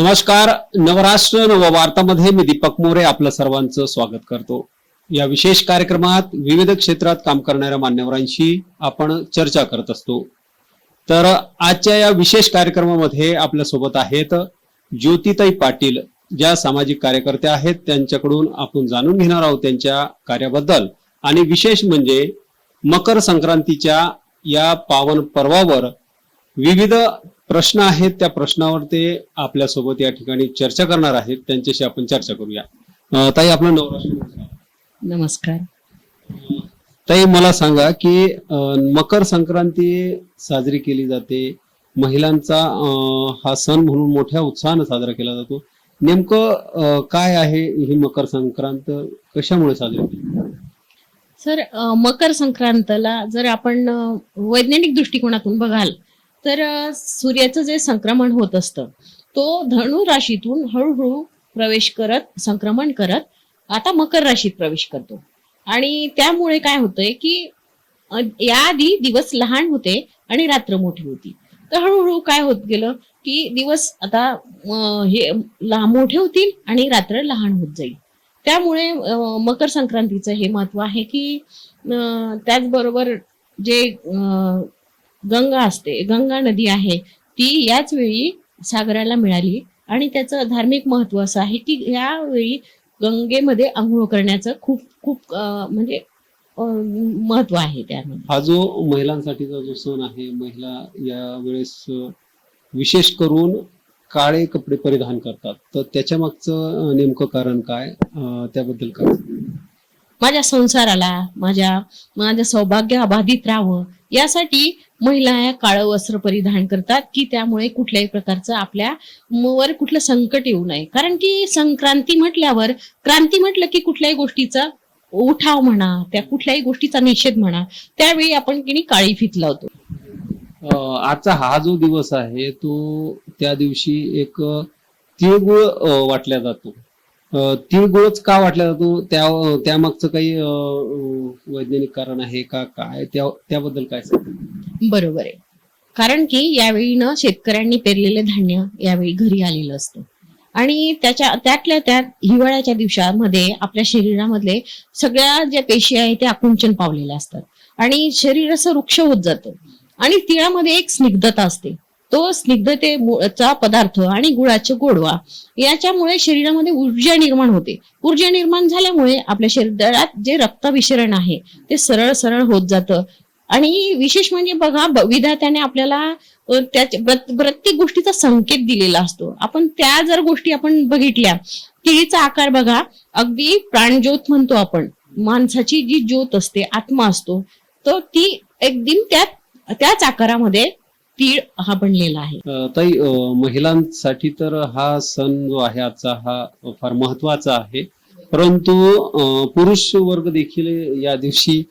नमस्कार नवराष्ट्र नववार्तामध्ये मी दीपक मोरे आपलं सर्वांचं स्वागत करतो. या विशेष कार्यक्रमात विविध क्षेत्रात काम करणाऱ्या मान्यवरांशी आपण चर्चा करत असतो. तर आजच्या या विशेष कार्यक्रमामध्ये आपल्यासोबत आहेत ज्योतिताई पाटील ज्या सामाजिक कार्यकर्त्या आहेत त्यांच्याकडून आपण जाणून घेणार आहोत त्यांच्या कार्याबद्दल. आणि विशेष म्हणजे मकर संक्रांतीच्या या पावन पर्वावर विविध प्रश्न आहेत. त्या प्रश्नावर ते आपल्यासोबत या ठिकाणी चर्चा करणार आहेत. त्यांच्याशी आपण चर्चा करूया. ताई आपलं नवराष्ट्र नमस्कार. ताई मला सांगा की मकर संक्रांती साजरी केली जाते. महिलांचा हा सण म्हणून मोठ्या उत्साहानं साजरा केला जातो. नेमकं काय आहे ही मकर संक्रांत? कशामुळे साजरी केली? सर मकर संक्रांतला जर आपण वैज्ञानिक दृष्टिकोनातून बघाल तर सूर्याचं जे संक्रमण होत असतं तो धनु राशीतून हळूहळू प्रवेश करत संक्रमण करत आता मकर राशीत प्रवेश करतो. आणि त्यामुळे काय होतंय की याआधी दिवस लहान होते आणि रात्र मोठी होती. तर हळूहळू काय होत गेलं की दिवस आता हे मोठे होतील आणि रात्र लहान होत जाईल. त्यामुळे मकर संक्रांतीचं हे महत्त्व आहे की त्याचबरोबर जे गंगा असते. गंगा नदी आहे. ती याच वेळी सागराला मिळाली आणि त्याचं धार्मिक महत्त्व असं आहे की यावेळी गंगेमध्ये आंघोळ करण्याचं खूप खूप म्हणजे महत्त्व आहे त्यामध्ये. हा जो महिलांसाठीचा जो सण आहे महिला या वेळेस विशेष करून काळे कपडे परिधान करतात. तर त्याच्या मागचं नेमकं कारण काय? त्याबद्दल काय? माझ्या संसाराला माझ्या माझं सौभाग्य अबाधित राहावं. यासाठी महिला या काळं वस्त्र परिधान करतात की त्यामुळे कुठल्याही प्रकारचं आपल्या वर कुठलं संकट येऊ नये. कारण की संक्रांती म्हटल्यावर क्रांती म्हटलं की कुठल्याही गोष्टीचा उठाव म्हणा त्या कुठल्याही गोष्टीचा निषेध म्हणा त्यावेळी आपण किणी काळी फीत लावतो. आजचा हा जो दिवस आहे तो त्या दिवशी एक तिळगुळ वाटला जातो. तिळगुळच का वाटला जातो? त्या त्यामागचं काही वैज्ञानिक कारण आहे का? काय? त्याबद्दल काय बरोबर आहे. कारण की यावेळी ना शेतकऱ्यांनी पेरलेले धान्य यावेळी घरी आलेलं असतं. आणि त्याच्या त्यातल्या त्यात हिवाळ्याच्या दिवसामध्ये आपल्या शरीरामधले सगळ्या ज्या पेशी आहेत त्या आकुंचन पावलेल्या असतात. आणि शरीर असं वृक्ष होत जातं. आणि तिळामध्ये एक स्निग्धता असते. तो स्निग्धतेचा पदार्थ आणि गुळाचे गोडवा याच्यामुळे शरीरामध्ये ऊर्जा निर्माण होते. ऊर्जा निर्माण झाल्यामुळे आपल्या शरीरात जे रक्ताभिसरण आहे ते सरळ सरळ होत जातं. आणि विशेष म्हणजे बघा विधात्याने आपल्याला त्याच्या प्रत्येक गोष्टीचा संकेत दिलेला असतो. आपण त्या जर गोष्टी आपण बघितल्या केळीचा आकार बघा अगदी प्राणज्योत म्हणतो आपण. माणसाची जी ज्योत असते आत्मा असतो तर ती एकदम त्या त्याच आकारामध्ये तीळ हा बनलेला आहे. ताई महिलांसाठी तर हा सण जो आहे आजचा हा फार महत्त्वाचा आहे. परंतु पुरुष वर्ग देखील या दिवशी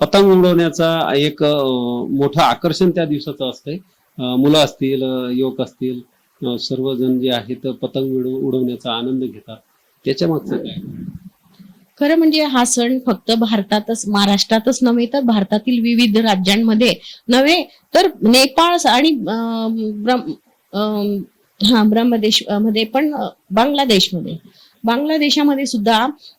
पतंग उडवण्याचा एक मोठं आकर्षण त्या दिवसाचं असतंय. मुलं असतील युवक असतील सर्वजण जे आहेत पतंग उडवण्याचा आनंद घेतात. त्याच्या मागचं काय? खरं म्हणजे हा सण फक्त भारतातच महाराष्ट्रातच नव्हे तर भारतातील विविध राज्यांमध्ये नव्हे तर नेपाळ आणि हा ब्रह्मदेशमध्ये पण बांगलादेशमध्ये. बांगलादेशामध्ये सुद्धा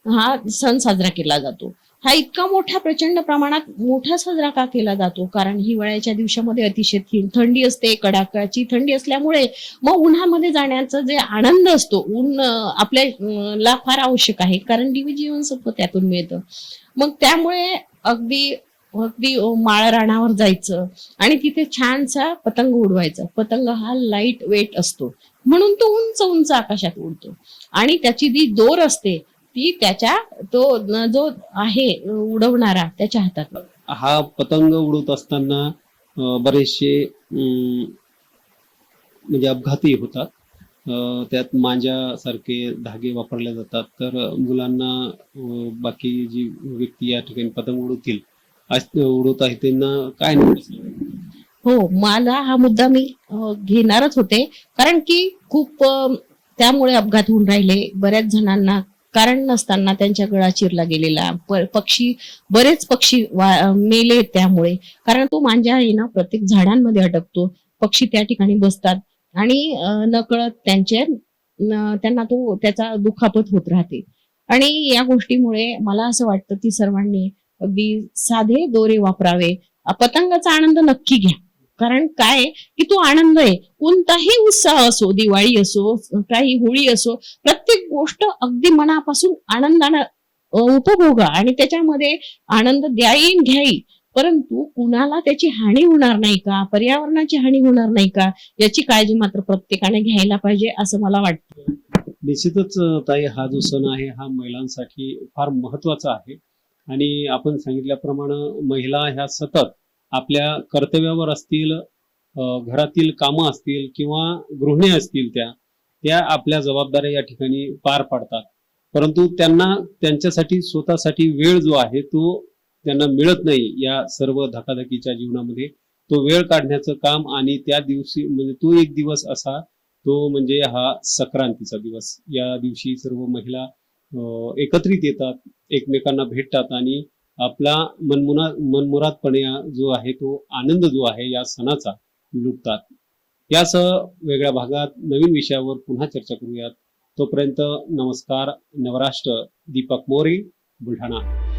हा सण साजरा केला जातो. हा इतका मोठा प्रचंड प्रमाणात मोठा साजरा का केला जातो? कारण हिवाळ्याच्या दिवसामध्ये अतिशय थंडी असते कडाकाची थंडी असल्यामुळे मग उन्हामध्ये जाण्याचा जे आनंद असतो ऊन आपल्याला फार आवश्यक आहे. कारण दिवी जीवनसत्व त्यातून मिळतं. मग त्यामुळे अगदी अगदी माळ राणावर जायचं आणि तिथे छानसा पतंग उडवायचा. पतंग हा लाइट वेट असतो. म्हणून तो उंच उंच आकाशात उडतो. आणि त्याची जी दोर असते ती त्याच्या तो जो आहे उडवणारा त्याच्या हातात. हा पतंग उडवत असताना बरेचसे म्हणजे अपघातही होतात. त्यात मांजासारखे धागे वापरले जातात. तर मुलांना बाकी जी व्यक्ती या ठिकाणी पतंग उडवतील उडवत आहे त्यांना काय? हो मला हा मुद्दा मी घेणारच होते. कारण की खूप त्यामुळे अपघात होऊन राहिले. बऱ्याच जणांना कारण नसताना त्यांच्या गळा चिरला गेलेला पक्षी बरेच पक्षी मेले त्यामुळे. कारण तो मांजा आहे ना प्रत्येक झाडांमध्ये अटकतो पक्षी त्या ठिकाणी बसतात. आणि नकळत त्यांचे त्यांना तो त्याचा दुखापत होत राहते. आणि या गोष्टीमुळे मला असं वाटतं की सर्वांनी अगदी साधे दोरे वापरावे. पतंगाचा आनंद नक्की घ्या. कारण काय की तो आनंद आहे. कोणताही उत्साह असो दिवाळी असो काही होळी असो प्रत्येक गोष्ट अगदी मनापासून आनंदानं उपभोगा आणि त्याच्यामध्ये आनंद द्याईन घ्याई परंतु कुणाला त्याची हानी होणार नाही का? पर्यावरणाची हानी होणार नाही का? याची काळजी मात्र प्रत्येकाने घ्यायला पाहिजे असं मला वाटतं. निश्चितच ताई हा जो सण आहे हा महिलांसाठी फार महत्त्वाचा आहे. आणि आपण सांगितल्याप्रमाणे महिला ह्या सतत आपल्या कर्तव्यावर असतील घरातील कामं असतील किंवा गृहिणी असतील त्या त्या आपल्या जबाबदाऱ्या या ठिकाणी पार पाडतात. परंतु त्यांना त्यांच्यासाठी स्वतःसाठी वेळ जो आहे तो त्यांना मिळत नाही या सर्व धकाधकीच्या जीवनामध्ये. तो वेळ काढण्याचं काम आणि त्या दिवशी म्हणजे तो एक दिवस असा तो म्हणजे हा संक्रांतीचा दिवस. या दिवशी सर्व महिला एकत्रित येतात एकमेकांना भेटतात आणि आपला मनमुना मनमुरादपणे जो आहे तो आनंद जो आहे या सणाचा लुटतात. यासह वेगळ्या भागात नवीन विषयावर पुन्हा चर्चा करूयात. तोपर्यंत नमस्कार नवराष्ट्र दीपक मोरे बुलढाणा.